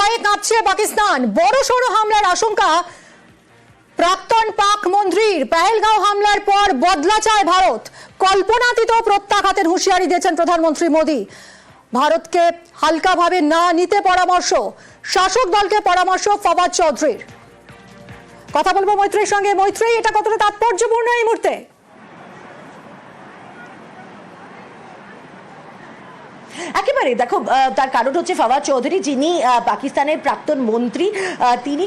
কাঁপছে পাকিস্তান। বড় সড়ো হামলার আশঙ্কা। প্রাক্তন পাক মন্ত্রীর পেহেলগাঁও হামলার পর বদলা চায় ভারত। কল্পনাতীত প্রত্যাঘাতের হুঁশিয়ারি দিয়েছেন প্রধানমন্ত্রী মোদী। ভারতকে হালকাভাবে না নিতে পরামর্শ। শাসক দলকে পরামর্শ ফবাদ চৌধুরীর। কথা বলব মৈত্রীর সঙ্গে। মৈত্রী, এটা কতটা তাৎপর্যপূর্ণ এই মুহূর্তে? একেবারে দেখো তার কারণ হচ্ছে ফাওয়াদ চৌধুরী যিনি পাকিস্তানের প্রাক্তন মন্ত্রী তিনি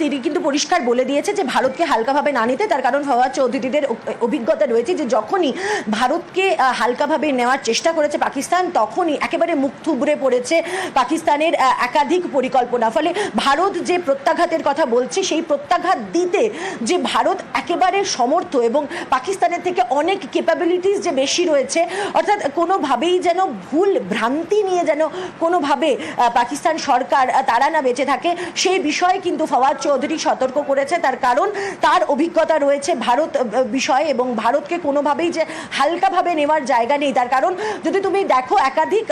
তিনি কিন্তু পরিষ্কার বলে দিয়েছে যে ভারতকে হালকাভাবে না নিতে। তার কারণ ফাওয়াদ চৌধুরীদের অভিজ্ঞতা রয়েছে যে যখনই ভারতকে হালকাভাবে নেওয়ার চেষ্টা করেছে পাকিস্তান, তখনই একেবারে মুখ থুবড়ে পড়েছে পাকিস্তানের একাধিক পরিকল্পনা। ফলে ভারত যে প্রত্যাঘাতের কথা বলছে, সেই প্রত্যাঘাত দিতে যে ভারত একেবারে সমর্থ এবং পাকিস্তানের থেকে অনেক ক্যাপাবিলিটিস যে বেশি রয়েছে, অর্থাৎ কোনোভাবেই যেন ভুল ভ্রান্তি নিয়ে যেন কোনোভাবে পাকিস্তান সরকার তারা না বেঁচে থাকে, সেই বিষয়ে কিন্তু ফওয়াদ চৌধুরী সতর্ক করেছে। তার কারণ, তার অভিজ্ঞতা রয়েছে ভারত বিষয়ে এবং ভারতকে কোনোভাবেই যে হালকাভাবে নেওয়ার জায়গা নেই। তার কারণ, যদি তুমি দেখো একাধিক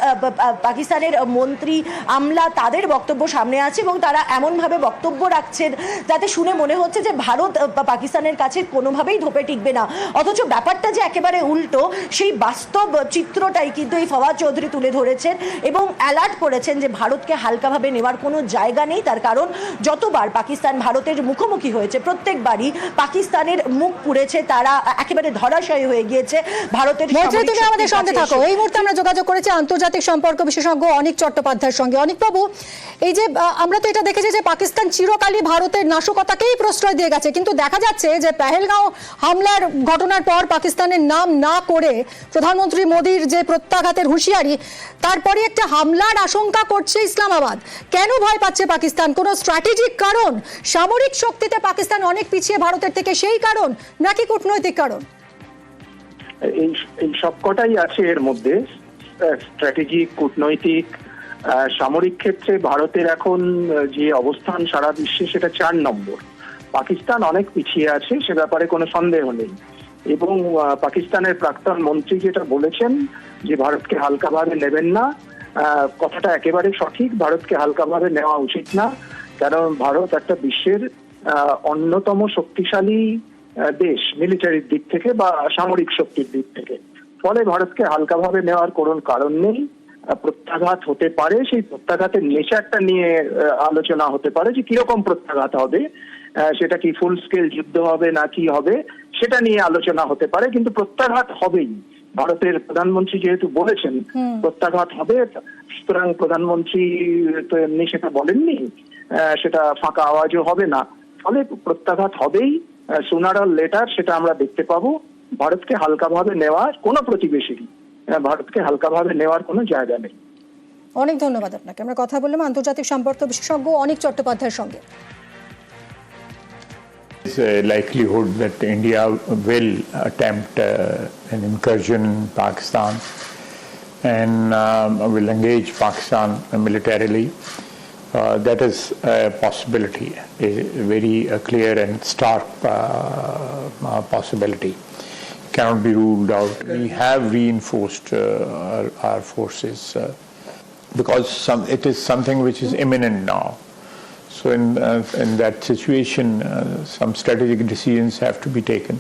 পাকিস্তানের মন্ত্রী, আমলা, তাদের বক্তব্য সামনে আছে এবং তারা এমনভাবে বক্তব্য রাখছেন যাতে শুনে মনে হচ্ছে যে ভারত পাকিস্তানের কাছে কোনোভাবেই ধোপে টিকবে না। অথচ ব্যাপারটা যে একেবারে উল্টো, সেই বাস্তব চিত্রটাই কিন্তু এই ফওয়াদ চৌধুরী তুলে ধরেছেন এবং অ্যালার্ট করেছেন যে ভারতকে হালকাভাবে নেওয়ার কোনো জায়গা নেই। তার কারণ যতবার পাকিস্তান ভারতের মুখোমুখি হয়েছে প্রত্যেকবারই পাকিস্তানের মুখ পুড়েছে তারা একেবারে ধরাশায়ী হয়ে গিয়েছে ভারতের তুমি আমাদের সঙ্গে থাকো। এই মুহূর্তে আমরা যোগাযোগ করেছি আন্তর্জাতিক সম্পর্ক বিশেষজ্ঞ অনিক চট্টোপাধ্যায়ের সঙ্গে। অনিক বাবু এই যে আমরা তো এটা দেখেছি যে পাকিস্তান চিরকালই ভারতের নাশকতাকেই প্রশ্রয় দিয়ে গেছে। কিন্তু দেখা যাচ্ছে যে পেহেলগাঁও হামলার ঘটনার পর পাকিস্তানের নাম না করে প্রধানমন্ত্রী মোদীর যে প্রত্যাঘাতের হুঁশিয়ারি তারপরে একটা হামলার আশঙ্কা করছে ইসলামাবাদ। কেন ভয় পাচ্ছে পাকিস্তান? কোনো স্ট্র্যাটেজিক কারণ? সামরিক শক্তিতে পাকিস্তান অনেক পিছিয়ে ভারতের থেকে সেই কারণ, নাকি কূটনৈতিক কারণ? এই এই সবকটাই আছে এর মধ্যে। স্ট্র্যাটেজিক কূটনৈতিক সামরিক ক্ষেত্রে ভারতের এখন যে অবস্থান সারা বিশ্বে সেটা চার নম্বর। পাকিস্তান অনেক পিছিয়ে আছে, সে ব্যাপারে কোনো সন্দেহ নেই। এবং পাকিস্তানের প্রাক্তন মন্ত্রী যেটা বলেছেন যে ভারতকে হালকাভাবে নেবেন না কথাটা একেবারে সঠিক, ভারতকে হালকাভাবে নেওয়া উচিত না, কারণ ভারত একটা বিশ্বের অন্যতম শক্তিশালী দেশ মিলিটারির দিক থেকে বা সামরিক শক্তির দিক থেকে। ফলে ভারতকে হালকাভাবে নেওয়ার কোনো কারণ নেই প্রত্যাঘাত হতে পারে, সেই প্রত্যাঘাতের নেচারটা নিয়ে আলোচনা হতে পারে যে কীরকম প্রত্যাঘাত হবে সেটা কি ফুল স্কেল যুদ্ধ হবে না কি হবে সেটা নিয়ে আলোচনা হতে পারে কিন্তু প্রত্যাঘাত হবেই। ভারতের প্রধানমন্ত্রী যেহেতু বলেছেন প্রত্যাঘাত হবে সুতরাং প্রধানমন্ত্রী তো এমনি সেটা বলেননি সেটা ফাঁকা আওয়াজও হবে না। ফলে প্রত্যাঘাত হবেই সোনার লেটার সেটা আমরা দেখতে পাবো। ভারতকে হালকাভাবে নেওয়ার কোনো প্রতিবেশীরই ভারতকে হালকাভাবে নেওয়ার কোনো জায়গা নেই। অনেক ধন্যবাদ আপনাকে। আমরা কথা বললাম আন্তর্জাতিক সম্পর্ক বিশেষজ্ঞ অনেক চট্টোপাধ্যায়ের সঙ্গে। There's a likelihood that India will attempt uh, an incursion in Pakistan and um, will engage Pakistan militarily. Uh, that is a possibility, a very uh, clear and stark uh, uh, possibility. Cannot be ruled out. We have reinforced uh, our, our forces uh, because some, it is something which is imminent now. So in, uh, in that situation, uh, some strategic decisions have to be taken.